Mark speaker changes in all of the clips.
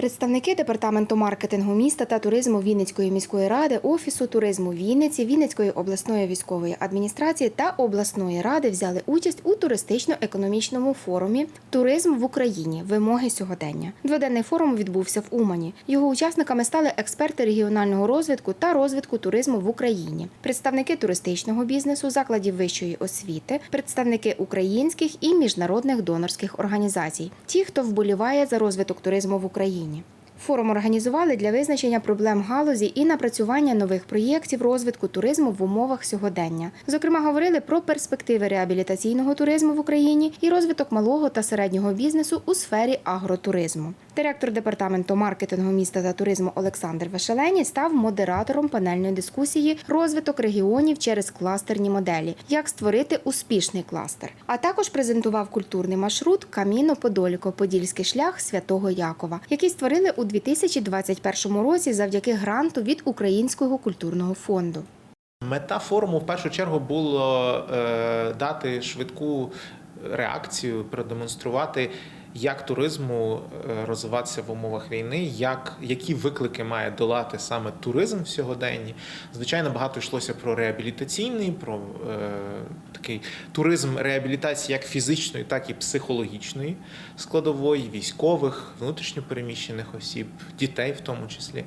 Speaker 1: Представники департаменту маркетингу міста та туризму Вінницької міської ради, офісу туризму Вінниці, Вінницької обласної військової адміністрації та обласної ради взяли участь у туристично-економічному форумі Туризм в Україні. Вимоги сьогодення. Дводенний форум відбувся в Умані. Його учасниками стали експерти регіонального розвитку та розвитку туризму в Україні, представники туристичного бізнесу, закладів вищої освіти, представники українських і міжнародних донорських організацій, ті, хто вболіває за розвиток туризму в Україні. Форум організували для визначення проблем галузі і напрацювання нових проєктів розвитку туризму в умовах сьогодення. Зокрема, говорили про перспективи реабілітаційного туризму в Україні і розвиток малого та середнього бізнесу у сфері агротуризму. Директор департаменту маркетингу міста та туризму Олександр Вешелені став модератором панельної дискусії Розвиток регіонів через кластерні моделі, як створити успішний кластер. А також презентував культурний маршрут Каміно Подоліко Подільський шлях Святого Якова, який створили у 2021 році завдяки гранту від Українського культурного фонду.
Speaker 2: Мета форуму в першу чергу було е, дати швидку реакцію, продемонструвати, як туризму е, розвиватися в умовах війни, як, які виклики має долати саме туризм в сьогоденні. Звичайно, багато йшлося про реабілітаційний, про е, такий туризм реабілітації як фізичної, так і психологічної складової, військових, внутрішньопереміщених осіб, дітей в тому числі.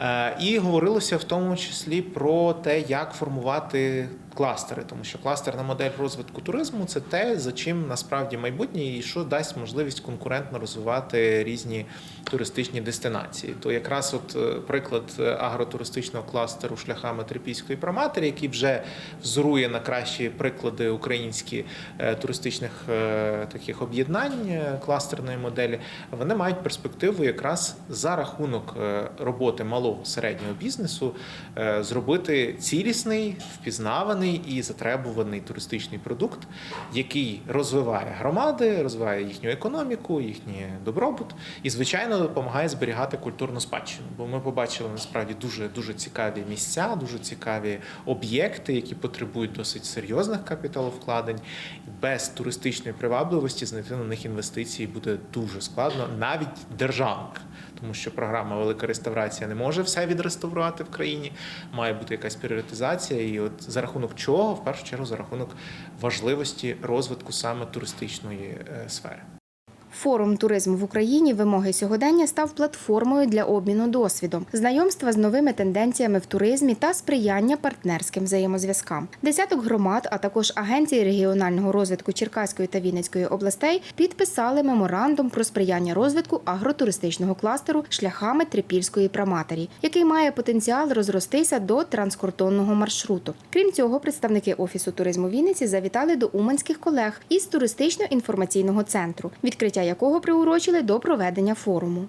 Speaker 2: Е, І говорилося в тому числі про те, як формувати кластери, тому що кластерна модель розвитку туризму це те, за чим насправді майбутнє і що дасть можливість конкурентно розвивати різні туристичні дестинації. То якраз от е, приклад е, агротуристичного кластеру шляхами Трипільської проматері, який вже взорує на кращі приклади українські туристичних таких об'єднань кластерної моделі, вони мають перспективу якраз за рахунок роботи малого середнього бізнесу е, зробити цілісний, впізнаваний і затребуваний туристичний продукт, який розвиває громади, розвиває їхню економіку, їхній добробут і, звичайно, допомагає зберігати культурну спадщину. Бо ми побачили насправді дуже дуже цікаві місця, дуже цікаві об'єкти, які потребують досить серйозних капіталовкладень. Без туристичної привабливості знайти на них інвестиції буде дуже складно, навіть державних тому що програма Велика реставрація не може все відреставрувати в країні. Має бути якась пріоритизація, і от за рахунок чого, в першу чергу, за рахунок важливості розвитку саме туристичної е, сфери.
Speaker 1: Форум туризму в Україні вимоги сьогодення став платформою для обміну досвідом, знайомства з новими тенденціями в туризмі та сприяння партнерським взаємозв'язкам. Десяток громад, а також агенції регіонального розвитку Черкаської та Вінницької областей підписали меморандум про сприяння розвитку агротуристичного кластеру шляхами Трипільської праматері, який має потенціал розростися до транскордонного маршруту. Крім цього, представники офісу туризму Вінниці завітали до уманських колег із туристично-інформаційного центру, відкриття якого приурочили до проведення форуму.